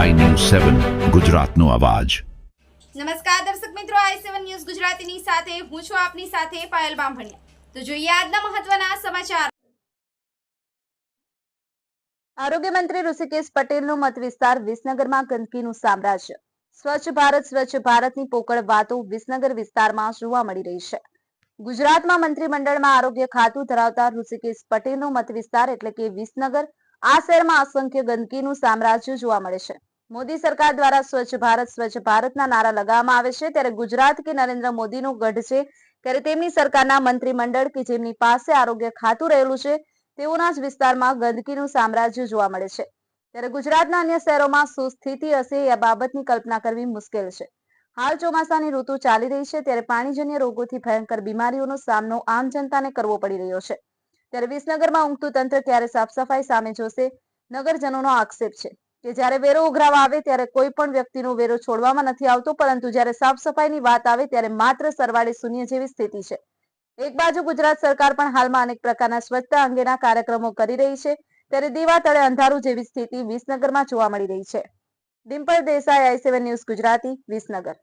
સેવન ગુજરાતનો અવાજ. નમસ્કાર દર્શક મિત્રો આઈ સેવન ન્યૂઝ ગુજરાતીની સાથે હું છું આપની સાથે પાયલ બામભણિયા. તો જોઈએ આજના મહત્વના સમાચાર. આરોગ્ય મંત્રી ઋષિકેશ પટેલનો મત વિસ્તાર વિસનગરમાં ગંદકીનું સામ્રાજ્ય. સ્વચ્છ ભારત સ્વચ્છ ભારતની પોકળ વાતો વિસનગર વિસ્તારમાં જોવા મળી રહી છે. ગુજરાતમાં મંત્રીમંડળમાં આરોગ્ય ખાતું ધરાવતા ઋષિકેશ પટેલનો મત વિસ્તાર એટલે કે વિસનગર આ શહેરમાં અસંખ્ય ગંદકીનું સામ્રાજ્ય જોવા મળે છે. મોદી સરકાર દ્વારા સ્વચ્છ ભારત, સ્વચ્છ ભારતના નારા લગાવવામાં આવે છે. ત્યારે ગુજરાત કે નરેન્દ્ર મોદીનું ગઢ છે. ત્યારે તેમની સરકારના મંત્રીમંડળ કે જેમની પાસે આરોગ્ય ખાતું રહેલું છે, તેઓના જ વિસ્તારમાં ગંદકીનું સામ્રાજ્ય જોવા મળે છે. ત્યારે ગુજરાતના અન્ય શહેરોમાં શું સ્થિતિ હશે એ બાબતની કલ્પના કરવી મુશ્કેલ છે. હાલ ચોમાસાની ઋતુ ચાલી રહી છે. ત્યારે પાણીજન્ય રોગોથી ભયંકર બીમારીઓનો સામનો આમ જનતાને કરવો પડી રહ્યો છે. ત્યારે વિસનગરમાં ઊંઘતું તંત્ર ક્યારે સાફ સફાઈ સામે જોશે? નગરજનોનો આક્ષેપ છે. કે જ્યારે વેરો ઉઘરાવા આવે ત્યારે કોઈ પણ વ્યક્તિનો વેરો છોડવામાં નથી આવતો, પરંતુ જ્યારે સાફ સફાઈની વાત આવે ત્યારે માત્ર સરવાળે શૂન્ય જેવી સ્થિતિ છે. એક બાજુ ગુજરાત સરકાર પણ હાલમાં અનેક પ્રકારના સ્વચ્છતા અંગેના કાર્યક્રમો કરી રહી છે, ત્યારે દીવા તળે અંધારું જેવી સ્થિતિ વિસનગરમાં જોવા મળી રહી છે. Dimple Desai I seven news Gujarati, Visnagar.